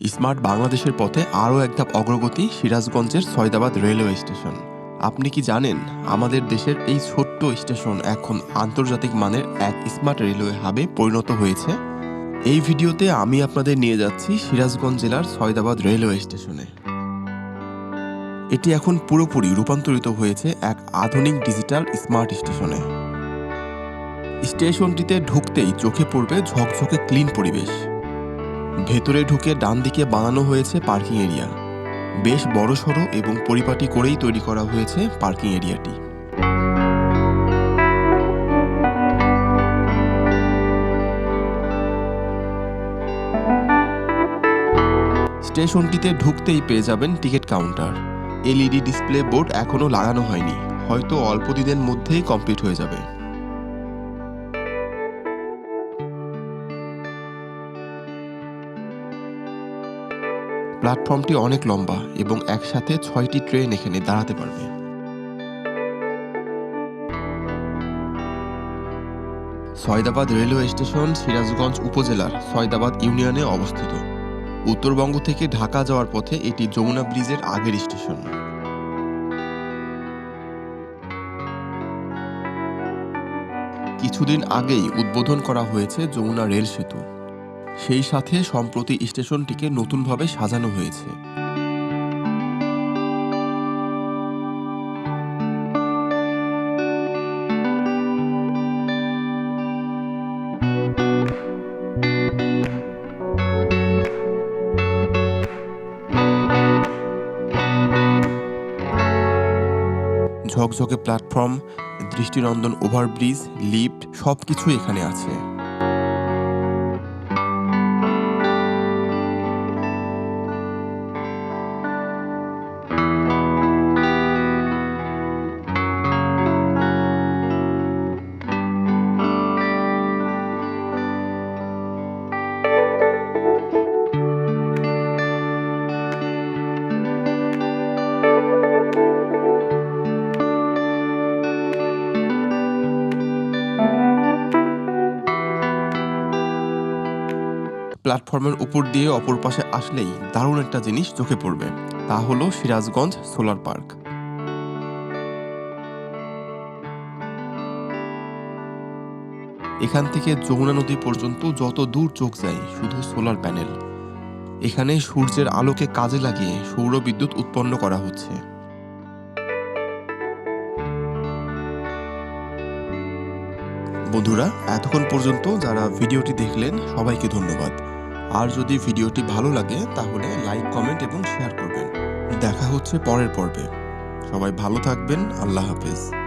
Smart বাংলাদেশের পথে আরও এক ধাপ অগ্রগতি সিরাজগঞ্জের সয়দাবাদ রেলওয়ে স্টেশন। আপনি কি জানেন, আমাদের দেশের এই ছোট্ট স্টেশন এখন আন্তর্জাতিক মানের এক স্মার্ট রেলওয়ে হাবে পরিণত হয়েছে? এই ভিডিওতে আমি আপনাদের নিয়ে যাচ্ছি সিরাজগঞ্জ জেলার সয়দাবাদ রেলওয়ে স্টেশনে। এটি এখন পুরোপুরি রূপান্তরিত হয়েছে এক আধুনিক ডিজিটাল স্মার্ট স্টেশনে। স্টেশনটিতে ঢুকতেই চোখে পড়বে ঝকঝকে ক্লিন পরিবেশ। ভেতরে ঢুকে ডান দিকে বানানো হয়েছে পার্কিং এরিয়া। বেশ বড়সড় এবং পরিপাটি করেই তৈরি করা হয়েছে পার্কিং এরিয়াটি। স্টেশনটিতে ঢুকতেই পেয়ে যাবেন ticket counter. LED display board এখনও লাগানো হয়নি। হয়তো অল্প দিনের মধ্যেই কমপ্লিট হয়ে যাবে। প্ল্যাটফর্মটি অনেক লম্বা এবং একসাথে ছয়টি ট্রেন এখানে দাঁড়াতে পারবে। সয়দাবাদ রেলওয়ে স্টেশন সিরাজগঞ্জ উপজেলার সয়দাবাদ ইউনিয়নে অবস্থিত। উত্তরবঙ্গ থেকে ঢাকা যাওয়ার পথে এটি যমুনা ব্রিজের আগের স্টেশন। কিছুদিন আগেই উদ্বোধন করা হয়েছে যমুনা রেল সেতু। সেই সাথে সম্প্রতি স্টেশনটিকে নতুনভাবে সাজানো হয়েছে। ঝকঝকে প্ল্যাটফর্ম, দৃষ্টিনন্দন ওভারব্রিজ, লিফট, সবকিছু এখানে আছে। প্ল্যাটফর্মের উপর দিয়ে অপর পাশে আসলেই দারুণ একটা জিনিস চোখে পড়বে। তা হলো সিরাজগঞ্জ সোলার পার্ক। এখান থেকে যমুনা নদী পর্যন্ত যত দূর চোখ যায়, শুধু সোলার প্যানেল। এখানে সূর্যের আলোকে কাজে লাগিয়ে সৌর বিদ্যুৎ উৎপন্ন করা হচ্ছে। বন্ধুরা, এতক্ষণ পর্যন্ত যারা ভিডিওটি দেখলেন, সবাইকে ধন্যবাদ। আর যদি ভিডিওটি ভালো লাগে, তাহলে লাইক, কমেন্ট এবং শেয়ার করবেন। দেখা হচ্ছে পরের পর্বে। সবাই ভালো থাকবেন, আল্লাহ হাফেজ।